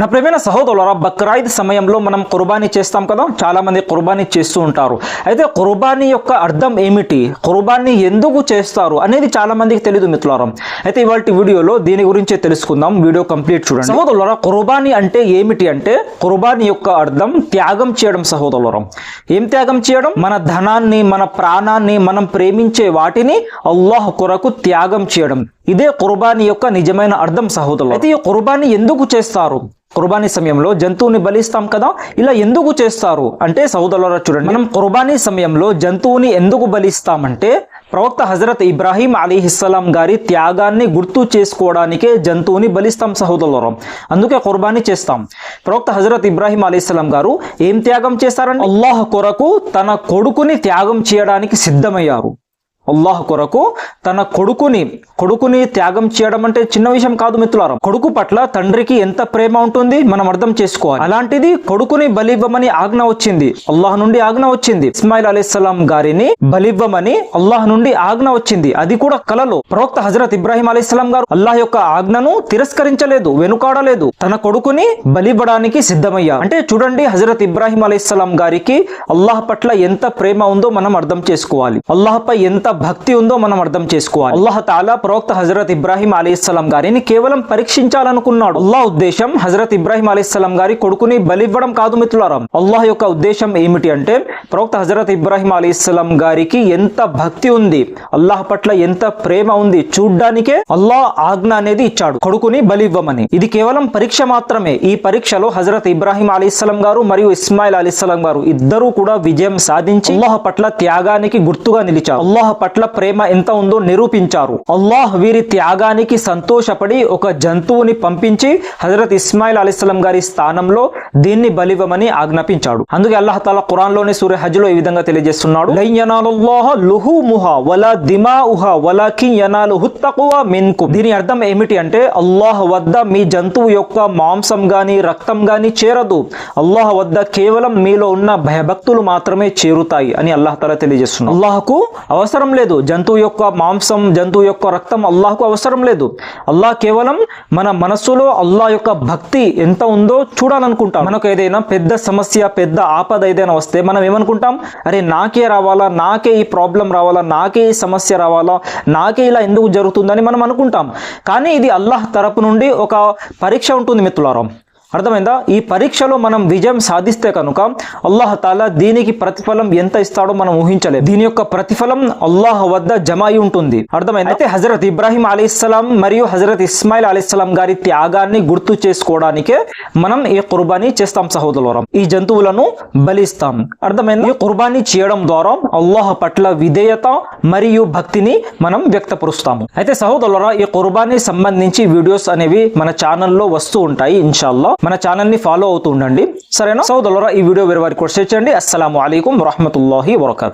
నా ప్రేమైన సహోదరులరా బక్రాయిద్ సమయంలో మనం కుర్బానీ చేస్తాం కదా చాలామంది కుర్బానీ చేస్తూ ఉంటారు. అయితే కుర్బానీ యొక్క అర్థం ఏమిటి? కుర్బానీ ఎందుకు చేస్తారు అనేది చాలామందికి తెలియదు మిత్రులారా. అయితే ఇవాళ వీడియోలో దీని గురించి తెలుసుకుందాం. వీడియో కంప్లీట్ చూడండి. సహోదరులరా కుర్బానీ అంటే ఏమిటి అంటే కుర్బానీ యొక్క అర్థం త్యాగం చేయడం సహోదరులరం. ఏం త్యాగం చేయడం? మన ధనాన్ని మన ప్రాణాన్ని మనం ప్రేమించే వాటిని అల్లాహ్ కొరకు త్యాగం చేయడం. ఇదే కుర్బానీ యొక్క నిజమైన అర్థం సహోదరులు అయితే ఈ కుర్బానీ ఎందుకు చేస్తారు? కుర్బానీ సమయంలో జంతువుని బలిస్తాం కదా? ఇలా ఎందుకు చేస్తారు? అంటే సహోదరుల చూడండి మనం కుర్బానీ సమయంలో జంతువుని ఎందుకు బలిస్తామంటే ప్రవక్త హజరత్ ఇబ్రాహీం అలీహిస్సలాం గారి త్యాగాన్ని గుర్తు చేసుకోవడానికే జంతువుని బలిస్తాం సహోదరులం అందుకే కుర్బానీ చేస్తాం. ప్రవక్త హజరత్ ఇబ్రాహీం అలీస్లాం గారు ఏం త్యాగం చేస్తారంటే అల్లాహ్ కొరకు తన కొడుకుని త్యాగం చేయడానికి సిద్ధమయ్యారు. అల్లాహ్ కొరకు తన కొడుకుని కొడుకుని త్యాగం చేయడం అంటే చిన్న విషయం కాదు మిత్రులారా. కొడుకు పట్ల తండ్రికి ఎంత ప్రేమ ఉంటుంది మనం అర్థం చేసుకోవాలి. అలాంటిది కొడుకుని బలివ్వమని ఆజ్ఞ వచ్చింది. అల్లాహ్ నుండి ఆజ్ఞ వచ్చింది. ఇస్మాయిల్ అలీస్లాం గారిని బలివ్వమని అల్లాహ్ నుండి ఆజ్ఞ వచ్చింది. అది కూడా కలలో. ప్రవక్త హజరత్ ఇబ్రాహీం అలీస్లాం గారు అల్లాహ్ యొక్క ఆజ్ఞను తిరస్కరించలేదు వెనుకాడలేదు. తన కొడుకుని బలివ్వడానికి సిద్ధమయ్యారు అంటే చూడండి హజరత్ ఇబ్రాహీం అలీస్లాం గారికి అల్లాహ్ పట్ల ఎంత ప్రేమ ఉందో మనం అర్థం చేసుకోవాలి. అల్లాహ్ పై ఎంత భక్తి ఉందో మనం అర్థం చేసుకోవాలి. అల్లాహ్ తాలా ప్రవక్త హజరత్ ఇబ్రాహీం అలీస్లాం గారిని కేవలం పరీక్షించాలనుకున్నాడు. అల్లాహ్ ఉద్దేశం హజరత్ ఇబ్రాహీం అలీస్లాం గారి కొడుకుని బలివ్వడం కాదు మిత్రులారాం. అల్లాహ్ యొక్క ఉద్దేశం ఏమిటి అంటే ప్రవక్త హజరత్ ఇబ్రాహీం అలీస్లాం గారికి ఎంత భక్తి ఉంది అల్లాహ్ పట్ల ఎంత ప్రేమ ఉంది చూడ్డానికే అల్లాహ్ ఆజ్ఞ అనేది ఇచ్చాడు కొడుకుని బలివ్వమని. ఇది కేవలం పరీక్ష మాత్రమే. ఈ పరీక్షలో హజరత్ ఇబ్రాహీం అలీస్లాం గారు మరియు ఇస్మాయిల్ అలీస్లాం గారు ఇద్దరూ కూడా విజయం సాధించి అల్లాహ్ పట్ల త్యాగానికి గుర్తుగా నిలిచారు. అల్లాహ్ పట్ల పట్ల ప్రేమ ఎంత ఉందో నిరూపించారు. అల్లాహ్ వీరి త్యాగానికి సంతోషపడి ఒక జంతువుని పంపించి హజరత్ ఇస్మాయిల్ అలీస్లం గారి స్థానంలో దీన్ని బలివ్వమని ఆజ్ఞాపించాడు. అందుకే అల్లాహ్ తాలా ఖురాన్లోని సూర్య హజ్లో ఈ విధంగా తెలియజేస్తున్నాడు. వలా దీని అర్థం ఏమిటి అంటే అల్లాహ్ వద్ద మీ జంతువు యొక్క మాంసం గాని రక్తం గాని చేరదు. అల్లాహ్ వద్ద కేవలం మీలో ఉన్న భయభక్తులు మాత్రమే చేరుతాయి అని అల్లాహ్ తాలా తెలియజేస్తున్నాడు. అల్లాహకు అవసరం లేదు. జంతువు యొక్క మాంసం జంతువు యొక్క రక్తం అల్లాహకు అవసరం లేదు. అల్లాహ్ కేవలం మన మనస్సులో అల్లాహ్ యొక్క భక్తి ఎంత ఉందో చూడాలనుకుంటాం మనకు ఏదైనా పెద్ద సమస్య పెద్ద ఆపద ఏదైనా వస్తే మనం ఏమనుకుంటాం? అరే నాకే రావాలా? నాకే ఈ ప్రాబ్లం రావాలా? నాకే ఈ సమస్య రావాలా? నాకే ఇలా ఎందుకు జరుగుతుందని మనం అనుకుంటాం. కానీ ఇది అల్లాహ్ తరపు నుండి ఒక పరీక్ష ఉంటుంది మిత్రులారా. అర్థమైందా? ఈ పరీక్షలో మనం విజయం సాధిస్తే కనుక అల్లాహ్ తాలా దీనికి ప్రతిఫలం ఎంత ఇస్తాడో మనం ఊహించలేదు దీని యొక్క ప్రతిఫలం అల్లాహ్ వద్ద జమ అయి ఉంటుంది. అర్థమైంది? అయితే హజరత్ ఇబ్రాహీం అలీస్లాం మరియు హజరత్ ఇస్మాయిల్ అలీస్లాం గారి త్యాగాన్ని గుర్తు చేసుకోవడానికే మనం ఈ కుర్బానీ చేస్తాం సహోదరులం ఈ జంతువులను బలిస్తాం. అర్థమైంది? ఈ కుర్బానీ చేయడం ద్వారా అల్లాహ్ పట్ల విధేయత మరియు భక్తిని మనం వ్యక్తపరుస్తాము. అయితే సహోదరులరా ఈ కుర్బానీ సంబంధించి వీడియోస్ అనేవి మన ఛానల్లో వస్తూ ఉంటాయి ఇన్షాల్లో. మన ఛానల్ని ఫాలో అవుతూ ఉండండి. సరేనా? సోదరులరా ఈ వీడియో వేరే వారికి కూడా షేర్ చేయండి. అస్సలం అయికం వరహమతుల్లాహి వరకాతు